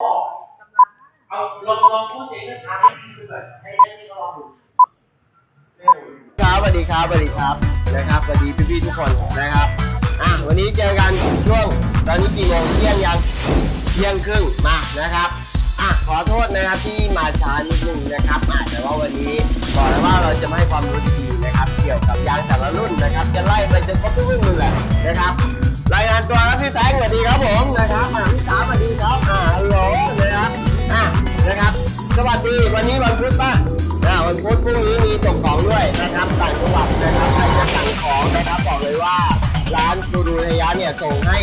เอาลองลองพูดเสียงให้ทางให้พี่ดูแบบให้ให้พี่ลองดูครับสวัสดีครับสวัสดีครับนะครับสวัสดีพี่ๆทุกคนนะครับอะวันนี้เจอกันช่วงตอนนี้กี่โมงเที่ยงยังเที่ยงครึ่งมานะครับอะขอโทษนะครับที่มาช้านิดนึงนะครับอะแต่ว่าวันนี้บอกแล้วว่าเราจะมาให้ความรู้ดีนะครับ เกี่ยวกับยางแต่ละรุ่นนะครับ จะไล่ไปจนครบทุกรุ่นเลยแหละนะครับ รายงานตัวครับพี่แฟงสวัสดีครับผมนะครับอะพี่สาวสวัสดีครับอ่าฮัลโหลนะครับอะนะครับ สวัสดีวันนี้วันพุธป่ะอ่าวันพุธพรุ่งนี้มีส่งของด้วยนะครับต่างจังหวัดนะครับใครจะสั่งของนะครับบอกเลยว่าร้านกูดูระยะเนี่ยส่งให้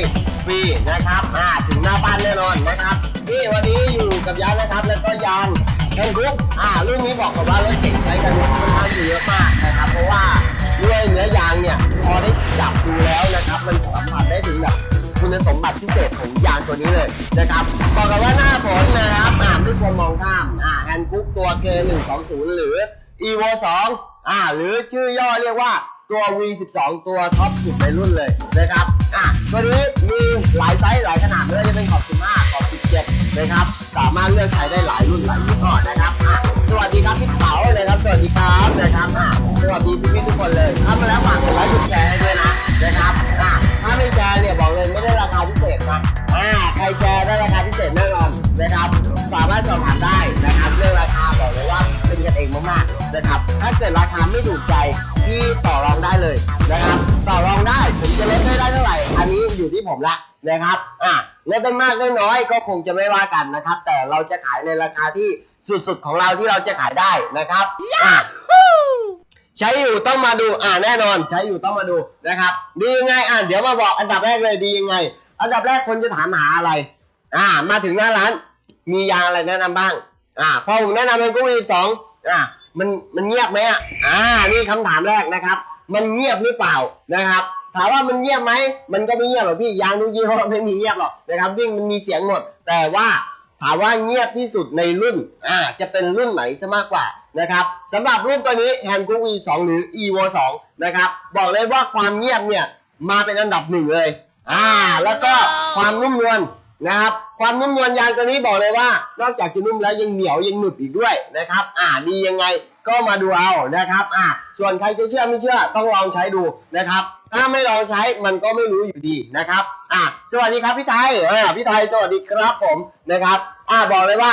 ฟรีนะครับอ่าถึงหน้าบ้านแน่นอนนะครับนี่วันนี้อยู่กับยางนะครับ แล้วก็ยางแฮนด์บุ๊กอ่ารุ่นนี้บอกกับว่ารถเก่งใช้กันค่อนข้างเยอะมากนะครับเพราะว่า ด้วยเนื้อยางเนี่ยพอได้จับดูแล้วนะครับ มันสัมผัสได้ถึงแบบคุณสมบัติพิเศษของยางตัวนี้เลยนะครับบอกกันว่าหน้าฝนนะครับอ่าไม่ควรมองข้ามอ่าแฮนด์กุ๊กตัว K120 หรือ Evo 2อ่าหรือชื่อย่อเรียกว่าตัว V12 ตัวท็อปสุดในรุ่นเลยนะครับอ่าตัวนี้มีหลายไซส์หลายขนาดไม่ว่าจะเป็นขอบ15ขอบ17นะครับ สามารถเลือกใช้ได้หลายรุ่นหลายยี่ห้อนะครับอะ สวัสดีครับพี่เต๋าเลยครับ สวัสดีครับนะครับอะสวัสดีพี่ๆทุกคนเลยถ้ามาแล้วฝากกดไลค์กดแชร์ให้ด้วยนะนะครับอะถ้าไม่แชร์เนี่ยบอกเลยไม่ได้ราคาพิเศษนะอ่าใครแชร์ได้ราคาพิเศษแน่นอนนะครับ สามารถสอบถามได้นะครับเรื่องราคาบอกเลยว่าเป็นกันเองมากๆนะครับ ถ้าเกิดราคาไม่ถูกใจพี่ต่อรองได้เลยนะครับ ต่อรองได้ผมจะลดให้ได้เท่าไหร่ อันนี้อยู่ที่ผมละนะครับอะลดได้มากได้น้อยก็คงจะไม่ว่ากันนะครับ แต่เราจะขายในราคาที่ สุดๆของเราที่เราจะขายได้นะครับอะใช้อยู่ต้องมาดูอ่าแน่นอน ใช้อยู่ต้องมาดูนะครับ ดียังไงอ่าเดี๋ยวมาบอกอันดับแรกเลยดียังไง อันดับแรกคนจะถามหาอะไร อ่า มาถึงหน้าร้าน มียางอะไรแนะนำบ้าง อ่าพอผมแนะนำเป็นกุ้งอีสองอ่ามันมันเงียบไหมอะอ่านี่คำถามแรกนะครับ มันเงียบหรือเปล่านะครับถามว่ามันเงียบไหม มันก็ไม่เงียบหรอกพี่ยางทุกยี่ห้อไม่มีเงียบหรอกนะครับวิ่งมันมีเสียงหมด แต่ว่า ถามว่าเงียบที่สุดในรุ่น อ่า จะเป็นรุ่นไหนซะมากกว่านะครับสำหรับรุ่นตัวนี้แฮนด์กุ๊ก V2 หรือ Evo 2นะครับ บอกเลยว่าความเงียบเนี่ย มาเป็นอันดับหนึ่งเลย อ่า แล้วก็ความนุ่มนวลนะครับ ความนุ่มนวลยางตัวนี้บอกเลยว่า นอกจากจะนุ่มแล้วยังเหนียวยังหนึบอีกด้วยนะครับ อ่า ดียังไง ก็มาดูเอานะครับอ่าส่วนใครจะเชื่อไม่เชื่อต้องลองใช้ดูนะครับ ถ้าไม่ลองใช้มันก็ไม่รู้อยู่ดีนะครับอ่าสวัสดีครับพี่ไทยอ่าพี่ไทยสวัสดีครับผมนะครับอ่าบอกเลยว่า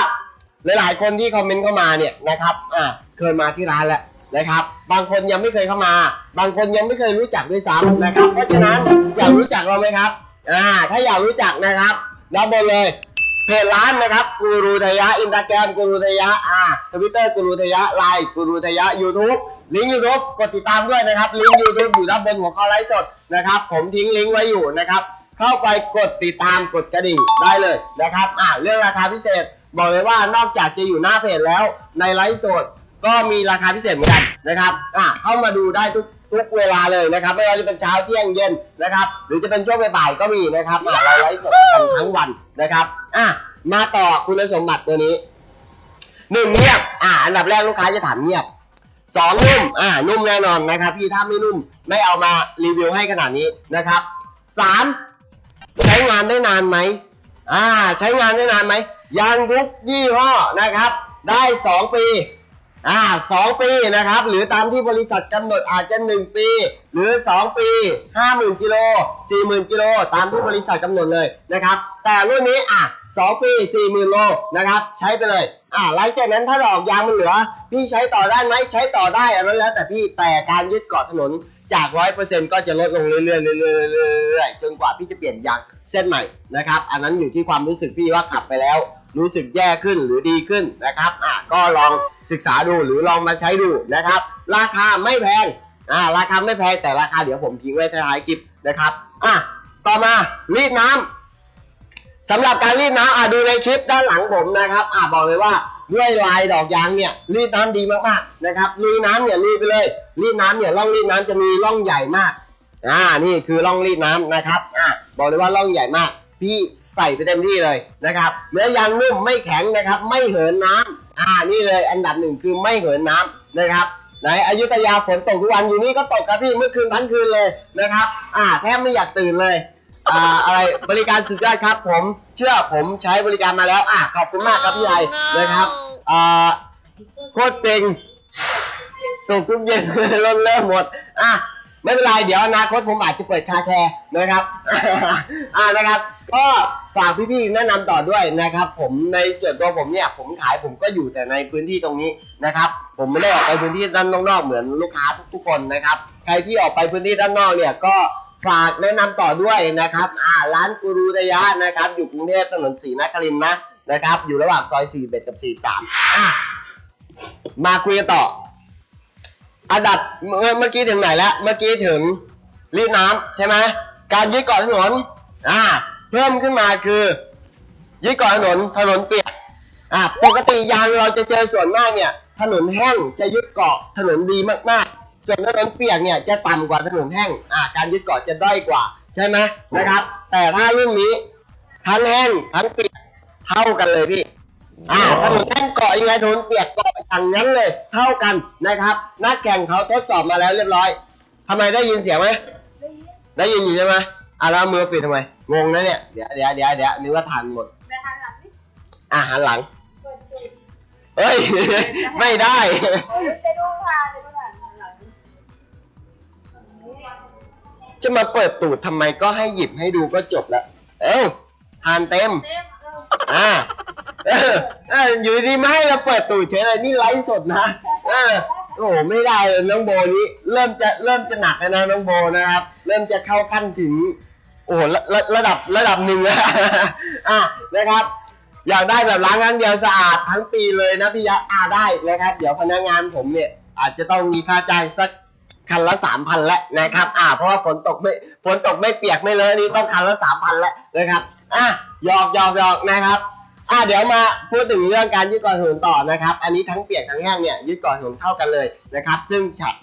หลายๆคนที่คอมเมนต์เข้ามาเนี่ยนะครับอ่าเคยมาที่ร้านแล้วนะครับ บางคนยังไม่เคยเข้ามา บางคนยังไม่เคยรู้จักด้วยซ้ำนะครับ เพราะฉะนั้นอยากรู้จักเราไหมครับอ่าถ้าอยากรู้จักนะครับรับไปเลย เพจร้านนะครับกูรูทยะอินสตาแกรมกูรูทยะอ่าทวิตเตอร์กูรูทยะไลน์กูรูทยะยูทูบลิงก์ยูทูบกดติดตามด้วยนะครับ ลิงก์ยูทูบอยู่ด้านบนหัวข้อไลฟ์สดนะครับ ผมทิ้งลิงก์ไว้อยู่นะครับ เข้าไปกดติดตามกดกระดิ่งได้เลยนะครับอ่าเรื่องราคาพิเศษ บอกเลยว่านอกจากจะอยู่หน้าเพจแล้วในไลฟ์สดก็มีราคาพิเศษเหมือนกันนะครับอ่าเข้ามาดูได้ทุก ทุกเวลาเลยนะครับไม่ว่าจะเป็นเช้าเที่ยงเย็นนะครับ หรือจะเป็นช่วงบ่ายๆก็มีนะครับอ่าเราไลฟ์สดกันทั้งวันนะครับอะมาต่อคุณสมบัติตัวนี้หนึ่งเงียบอ่าอันดับแรกลูกค้าจะถามเงียบสองนุ่มอ่านุ่มแน่นอนนะครับพี่ถ้าไม่นุ่มไม่เอามารีวิวให้ขนาดนี้นะครับสามใช้งานได้นานไหมอ่าใช้งานได้นานไหมยางทุกยี่ห้อนะครับ ได้สองปี อ่าสองปีนะครับ หรือตามที่บริษัทกำหนดอาจจะหนึ่งปี หรือสองปีห้าหมื่นกิโลสี่หมื่นกิโลตามที่บริษัทกำหนดเลยนะครับ แต่รุ่นนี้อะสองปีสี่หมื่นโลนะครับ ใช้ไปเลยอ่าหลังจากนั้นถ้าดอกยางมันเหลือ พี่ใช้ต่อได้ไหมใช้ต่อได้อันนั้นแล้วแต่พี่แต่การยึดเกาะถนนจากร้อยเปอร์เซ็นต์ก็จะลดลงเรื่อยๆเรื่อยๆเรื่อยๆจนกว่าพี่จะเปลี่ยนยางเส้นใหม่นะครับ อันนั้นอยู่ที่ความรู้สึกพี่ว่าขับไปแล้ว รู้สึกแย่ขึ้นหรือดีขึ้นนะครับอะก็ลองศึกษาดูหรือลองมาใช้ดูนะครับ ราคาไม่แพงอ่าราคาไม่แพงแต่ราคาเดี๋ยวผมทิ้งไว้ท้ายคลิปนะครับอะต่อมารีดน้ำสำหรับการรีดน้ำอะดูในคลิปด้านหลังผมนะครับอะบอกเลยว่าด้วยลายดอกยางเนี่ยรีดน้ำดีมากๆนะครับลุยน้ำเนี่ยลุยไปเลย รีดน้ำเนี่ยร่องรีดน้ำจะมีร่องใหญ่มากอ่านี่คือร่องรีดน้ำนะครับอะบอกเลยว่าร่องใหญ่มาก พี่ใส่ไปเต็มที่เลยนะครับเนื้อยางนุ่มไม่แข็งนะครับ ไม่เหินน้ำอ่านี่เลยอันดับหนึ่งคือไม่เหินน้ำนะครับในอยุธยาฝนตกทุกวันอยู่นี่ก็ตกครับพี่เมื่อคืนทั้งคืนเลยนะครับ อ่าแทบไม่อยากตื่นเลยอ่าอะไรบริการสุดยอดครับ ผมเชื่อผมใช้บริการมาแล้ว อะขอบคุณมากครับพี่ไอนะครับอ่าโคตรเซ็งตกทุกเย็นเริ่มเริ่มหมดอะ ไม่เป็นไรเดี๋ยวอนาคตผมอาจจะเปิดคาแคร์นะครับ อ่านะครับ ก็ฝากพี่ๆแนะนำต่อด้วยนะครับ ผมในส่วนตัวผมเนี่ย ผมขายผมก็อยู่แต่ในพื้นที่ตรงนี้นะครับ ผมไม่ได้ออกไปพื้นที่ด้านนอกๆเหมือนลูกค้าทุกๆคนนะครับ ใครที่ออกไปพื้นที่ด้านนอกเนี่ยก็ฝากแนะนำต่อด้วยนะครับ อ่าร้านกูรูระยะนะครับ อยู่กรุงเทพถนนศรีนครินทร์นะนะครับ อยู่ระหว่างซอย4เบ็ดกับ43อะมาคุยกันต่อ อันดับเมื่อเมื่อกี้ถึงไหนแล้วเมื่อกี้ถึงรีดน้ำใช่ไหมการยึดเกาะถนนอ่าเพิ่มขึ้นมาคือยึดเกาะถนนถนนเปียกอ่าปกติยางเราจะเจอส่วนมากเนี่ยถนนแห้งจะยึดเกาะถนนดีมากๆ ส่วนถนนเปียกเนี่ยจะต่ำกว่าถนนแห้งอ่าการยึดเกาะจะด้อยกว่าใช่ไหมนะครับ แต่ถ้ารุ่นนี้ทั้งแห้งทั้งเปียกเท่ากันเลยพี่ อ่าถนนแห้งเกาะยังไงถนนเปียกเกาะอย่างนั้นเลย เท่ากันนะครับ นักแข่งเขาทดสอบมาแล้วเรียบร้อยทำไมได้ยินเสียงไหมได้ยินอยู่ใช่ไหมอะแล้วเอามือปิดทำไมงงนะเนี่ยเดี๋ยวเดี๋ยวเดี๋ยวเดี๋ยวนึกว่าทันหมดไปทางหลังนี่อะหันหลังเปิดตูดเฮ้ย ไม่ได้เฮ้ยไปดูค่ะไปดูหลังหลังจะมาเปิดตูดทำไมก็ให้หยิบให้ดูก็จบแล้วเอ้าทานเต็ม เต็มเอออ่า เออเอออยู่ดีไม่ให้เราเปิดตูดเฉยเลยนี่ไลฟ์สดนะเออโอ้โหไม่ได้เลยน้องโบนี้เริ่มจะเริ่มจะหนักแล้วนะน้องโบนะครับ เริ่มจะเข้าขั้นถึง โอ้โหระระระดับระดับหนึ่งแล้วอะนะครับ อยากได้แบบล้างครั้งเดียวสะอาดทั้งปีเลยนะพี่ยักษ์อ่าได้นะครับ เดี๋ยวพนักงานผมเนี่ย อาจจะต้องมีค่าจ้างสักคันละสามพันแล้วนะครับ อ่า เพราะว่าฝนตกไม่ฝนตกไม่เปียกไม่เลอะนี่ต้องคันละสามพันแล้วนะครับ อะหยอกหยอกหยอกนะครับ อะเดี๋ยวมาพูดถึงเรื่องการยึดเกาะถนนต่อนะครับ อันนี้ทั้งเปียกทั้งแห้งเนี่ยยึดเกาะถนนเท่ากันเลยนะครับ ซึ่ง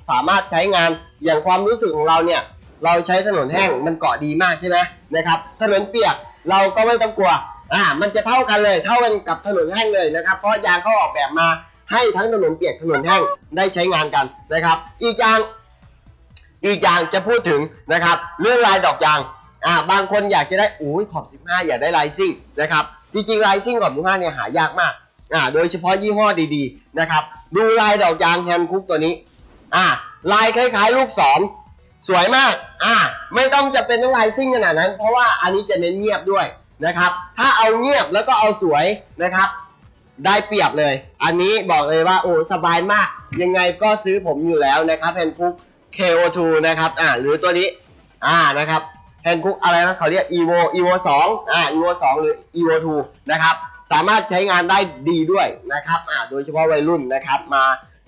สามารถใช้งานอย่างความรู้สึกของเราเนี่ย เราใช้ถนนแห้งมันเกาะดีมากใช่ไหมนะครับ ถนนเปียกเราก็ไม่ต้องกลัวอ่ามันจะเท่ากันเลย เท่ากันกับถนนแห้งเลยนะครับ เพราะยางเขาออกแบบมาให้ทั้งถนนเปียกถนนแห้งได้ใช้งานกันนะครับ อีกอย่างอีกอย่างจะพูดถึงนะครับ เรื่องลายดอกยางอ่าบางคนอยากจะได้อุ้ยขอบ 15 อยากได้ลายซิ่งนะครับ จริงๆลายซิ่งขอบ15เนี่ยหายากมากอ่าโดยเฉพาะยี่ห้อดีๆนะครับดูลายดอกยางแฮนด์คุกตัวนี้อ่าลายคล้ายๆ ลูกศรสวยมากอ่าไม่ต้องจะเป็นต้องลายซิ่งขนาดนั้น เพราะว่าอันนี้จะเน้นเงียบด้วยนะครับ ถ้าเอาเงียบแล้วก็เอาสวยนะครับ ได้เปรียบเลย อันนี้บอกเลยว่าโอ้สบายมาก ยังไงก็ซื้อผมอยู่แล้วนะครับแฮนคุก KO2 นะครับอ่าหรือตัวนี้อ่านะครับ แฮนคุกอะไรนะเขาเรียก evo evo 2อ่า evo 2 หรือ evo 2 นะครับ สามารถใช้งานได้ดีด้วยนะครับอ่าโดยเฉพาะวัยรุ่นนะครับ มา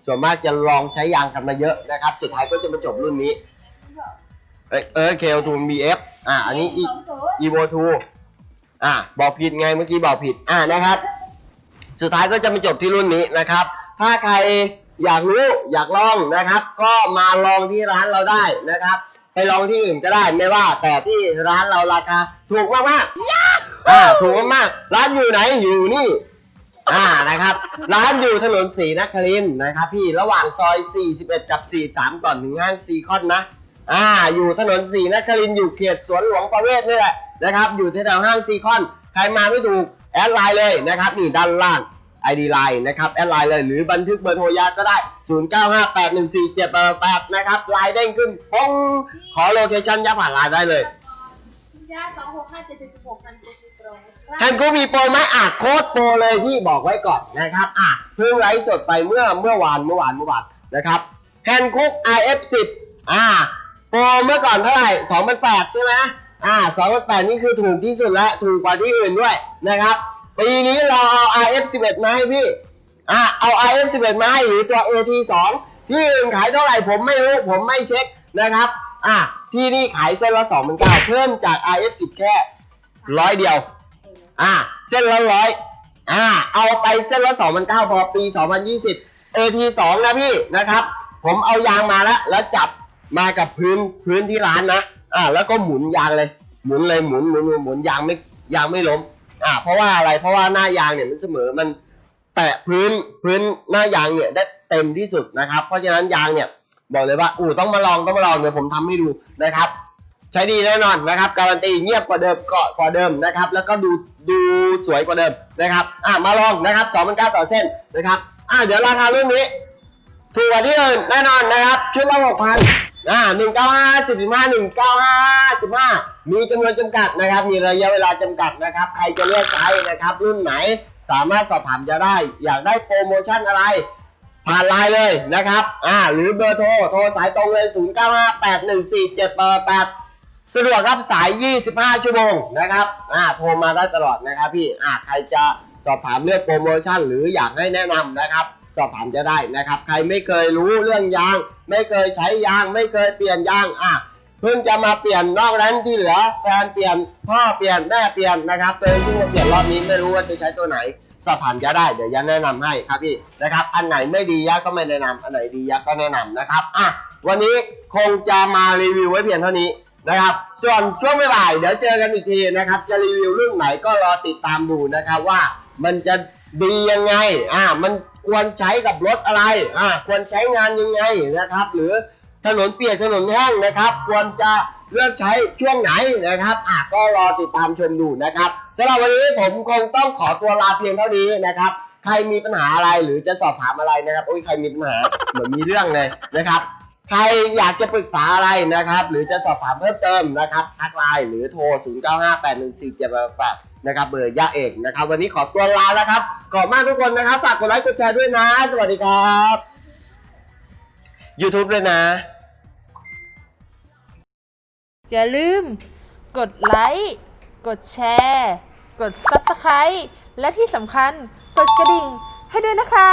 ส่วนมากจะลองใช้ยางกันมาเยอะนะครับ สุดท้ายก็จะมาจบรุ่นนี้เอยเออ KO2 BF อ่าอันนี้ E- evo 2อ่าบอกผิดไงเมื่อกี้บอกผิดอ่านะครับ สุดท้ายก็จะมาจบที่รุ่นนี้นะครับ ถ้าใครอยากรู้อยากลองนะครับ ก็มาลองที่ร้านเราได้นะครับ ไปลองที่อื่นก็ได้ไม่ว่า แต่ที่ร้านเราราคาถูกมากมากๆอ่าถูกมากๆร้านอยู่ไหนอยู่นี่ อ่านะครับ ร้านอยู่ถนนศรีนครินทร์นะครับ พี่ระหว่างซอย 41 กับ 43 ก่อนถึงห้างซีคอนนะ อ่า อยู่ถนนศรีนครินทร์อยู่เขตสวนหลวงประเวศนี่แหละนะครับ อยู่แถวๆห้างซีคอน ใครมาไม่ถูกแอดไลน์เลยนะครับนี่ด้านล่าง ID ไลน์นะครับแอดไลน์เลยหรือบันทึกเบอร์โทรญาติก็ได้ 0958147888 นะครับไลน์เด้งขึ้นป้องขอโลเคชั่นยับผ่านไลน์ได้เลยย่าสองหกห้าเจ็ดเจ็ดสิบหกพันเจ็ดสิบตรงแฮนกูมีโปรไหมอะโค้ดโปรเลยพี่บอกไว้ก่อนนะครับอะเพิ่งไลฟ์สดไปเมื่อเมื่อวานเมื่อวานเมื่อวานนะครับแฮนคุก IF10 อ่าโปรเมื่อก่อนเท่าไหร่2,800ใช่ไหมอ่า2,800นี่คือถูกที่สุดแล้วถูกกว่าที่อื่นด้วยนะครับ ปีนี้เราเอา IF11 มาให้พี่ อะเอา IF11 มาให้หรือตัว AT2 ที่อื่นขายเท่าไหร่ผมไม่รู้ผมไม่เช็คนะครับ อะที่นี่ขายเส้นละ2,900เพิ่มจาก IF10 แค่ร้อยเดียว อ่าเส้นละร้อยอ่า เอาไปเส้นละสองพันเก้าพอปีสองพันยี่สิบ AT สองนะพี่นะครับ ผมเอายางมาแล้ว แล้วจับมากับพื้นพื้นที่ร้านนะ อ่า แล้วก็หมุนยางเลย หมุนเลยหมุนหมุนหมุนหมุนยางไม่ยางไม่ล้ม อ่าเพราะว่าอะไรเพราะว่าหน้ายางเนี่ยมันเสมอมันแตะพื้นพื้นหน้ายางเนี่ยได้เต็มที่สุดนะครับ เพราะฉะนั้นยางเนี่ยบอกเลยว่าอู่ต้องมาลองต้องมาลองเดี๋ยวผมทำให้ดูนะครับ ใช้ดีแน่นอนนะครับ การันตีเงียบกว่าเดิมเกาะกว่าเดิมนะครับ แล้วก็ดูดูสวยกว่าเดิมนะครับ อะมาลองนะครับ2 9 0 0ต่อเส้นนะครับ อะเดี๋ยวราคารุ่นนี้ถูกกว่าที่อื่นแน่นอนนะครับชุดละหกพัน อ่าหนึ่งเก้าห้าสิบห้าหนึ่งเก้าห้าสิบห้ามีจำนวนจำกัดนะครับ มีระยะเวลาจำกัดนะครับ ใครจะเลือกใช้นะครับ รุ่นไหนสามารถสอบถามจะได้ อยากได้โปรโมชั่นอะไร ผ่านไลน์เลยนะครับ อ่า หรือเบอร์โทร โทรสายตรงเลย 0 9 5 8 1 4 7 8 8 สะดวกครับสาย 25 ชั่วโมงนะครับ อ่า โทรมาได้ตลอดนะครับพี่ อ่า ใครจะสอบถามเรื่องโปรโมชั่น หรืออยากให้แนะนำนะครับ สอบถามจะได้นะครับ ใครไม่เคยรู้เรื่องยาง ไม่เคยใช้ยางไม่เคยเปลี่ยนยางอะเพิ่งจะมาเปลี่ยนนอกนั้นที่เหลือแฟนเปลี่ยนพ่อเปลี่ยนแม่เปลี่ยนนะครับตัวเองที่มาเปลี่ยนรอบนี้ไม่รู้ว่าจะใช้ตัวไหนสอบถามจะได้เดี๋ยวยันแนะนำให้ครับพี่นะครับ อันไหนไม่ดียักษ์ก็ไม่แนะนำอันไหนดียักษ์ก็แนะนำนะครับอะวันนี้คงจะมารีวิวไว้เพียงเท่านี้นะครับ ส่วนช่วงบ่ายเดี๋ยวเจอกันอีกทีนะครับ จะรีวิวเรื่องไหนก็รอติดตามดูนะครับว่ามันจะดียังไงอะมัน ควรใช้กับรถอะไรอะควรใช้งานยังไงนะครับ หรือถนนเปียกถนนแห้งนะครับ ควรจะเลือกใช้ช่วงไหนนะครับอะก็รอติดตามชมดูนะครับสำหรับวันนี้ผมคงต้องขอตัวลาเพียงเท่านี้นะครับใครมีปัญหาอะไรหรือจะสอบถามอะไรนะครับโอ้ยใครมีปัญหาเหมือนมีเรื่องเลยนะครับ ใครอยากจะปรึกษาอะไรนะครับ หรือจะสอบถามเพิ่มเติมนะครับทักไลน์หรือโทร 0 9 5 8 1 4 7 8 8 นะครับเบอร์ย่าเอกนะครับ วันนี้ขอตัวลาแล้วครับขอบมากทุกคนนะครับ ฝากกดไลค์กดแชร์ด้วยนะ สวัสดีครับ YouTube ด้วยนะ อย่าลืม กดไลค์ กดแชร์ กด Subscribe และที่สำคัญ กดกระดิ่งให้ด้วยนะคะ